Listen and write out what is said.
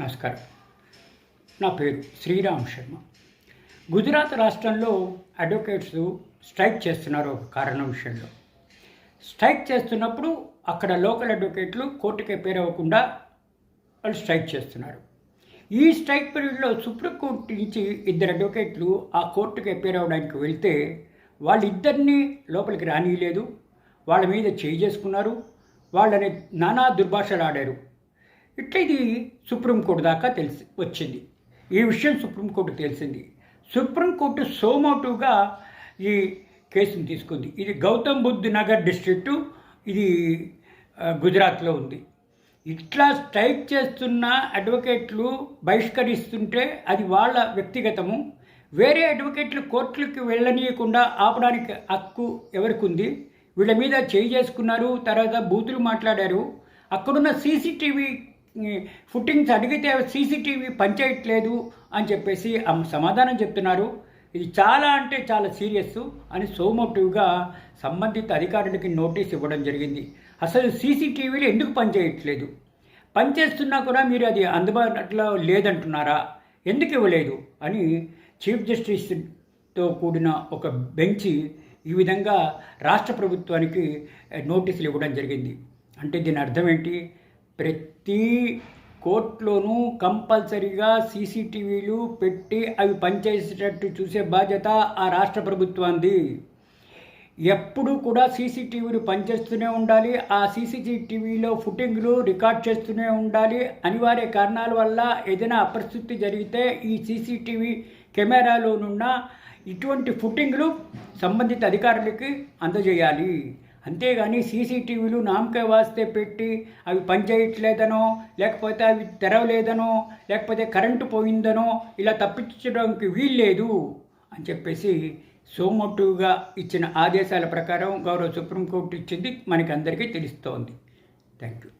నమస్కారం. నా పేరు శ్రీరామ్ శర్మ. గుజరాత్ రాష్ట్రంలో అడ్వకేట్స్ స్ట్రైక్ చేస్తున్నారు ఒక కారణం విషయంలో. స్ట్రైక్ చేస్తున్నప్పుడు అక్కడ లోకల్ అడ్వకేట్లు కోర్టుకి పేరవ్వకుండా వాళ్ళు స్ట్రైక్ చేస్తున్నారు. ఈ స్ట్రైక్ పీరియడ్లో సుప్రీంకోర్టు నుంచి ఇద్దరు అడ్వకేట్లు ఆ కోర్టుకి పేరవడానికి అవ్వడానికి వెళ్తే వాళ్ళిద్దరినీ లోపలికి రానియలేదు. వాళ్ళ మీద చేయి చేసుకున్నారు. వాళ్ళని నానా దుర్భాషలు ఆడారు ఇట్లా ఇది సుప్రీంకోర్టు దాకా తెలిసి వచ్చింది. ఈ విషయం సుప్రీంకోర్టు తెలిసింది. సుప్రీంకోర్టు సోమోటుగా ఈ కేసును తీసుకుంది. ఇది గౌతమ్ బుద్ధ్ నగర్ డిస్ట్రిక్టు ఇది గుజరాత్లో ఉంది. ఇట్లా స్ట్రైక్ చేస్తున్న అడ్వకేట్లు బహిష్కరిస్తుంటే అది వాళ్ళ వ్యక్తిగతము. వేరే అడ్వకేట్లు కోర్టులకు వెళ్ళనీయకుండా ఆపడానికి హక్కు ఎవరికి ఉంది వీళ్ళ మీద చేయి చేసుకున్నారు తర్వాత బూతులు మాట్లాడారు. అక్కడున్న సీసీటీవీ ఫుట్టింగ్స్ అడిగితే సీసీటీవీ పనిచేయట్లేదు అని చెప్పేసి ఆమె సమాధానం చెప్తున్నారు. ఇది చాలా అంటే చాలా సీరియస్ అని సోమోటివ్గా సంబంధిత అధికారులకి నోటీస్ ఇవ్వడం జరిగింది. అసలు సీసీటీవీలు ఎందుకు పనిచేయట్లేదు? పనిచేస్తున్నా కూడా మీరు అది అందుబాటులో లేదంటున్నారా? ఎందుకు ఇవ్వలేదు? అని చీఫ్ జస్టిస్తో కూడిన ఒక బెంచ్ ఈ విధంగా రాష్ట్ర ప్రభుత్వానికి నోటీసులు ఇవ్వడం జరిగింది. అంటే దీని అర్థం ఏంటి? ప్రతి కోర్టులోనూ కంపల్సరీగా సీసీటీవీలు పెట్టి అవి పనిచేసేటట్టు చూసే బాధ్యత ఆ రాష్ట్ర ప్రభుత్వానికి ఎప్పుడు కూడా సీసీటీవీలు పనిచేస్తూనే ఉండాలి ఆ సీసీటీవీలో ఫుటింగ్లు రికార్డ్ చేస్తూనే ఉండాలి. అనివార్య కారణాల వల్ల ఏదైనా అపరిస్థితి జరిగితే ఈ సీసీటీవీ కెమెరాలోనున్న ఇటువంటి ఫుటింగ్లు సంబంధిత అధికారులకి అందజేయాలి. అంతేగాని సీసీటీవీలు నామకే వాస్తే పెట్టి అవి పనిచేయట్లేదనో లేకపోతే అవి తెరవలేదనో లేకపోతే కరెంటు పోయిందనో ఇలా తప్పించడానికి వీల్లేదు అని చెప్పేసి సోమటుగా ఇచ్చిన ఆదేశాల ప్రకారం గౌరవ సుప్రీంకోర్టు ఇచ్చింది. మనకి అందరికీ తెలుస్తోంది. Thank you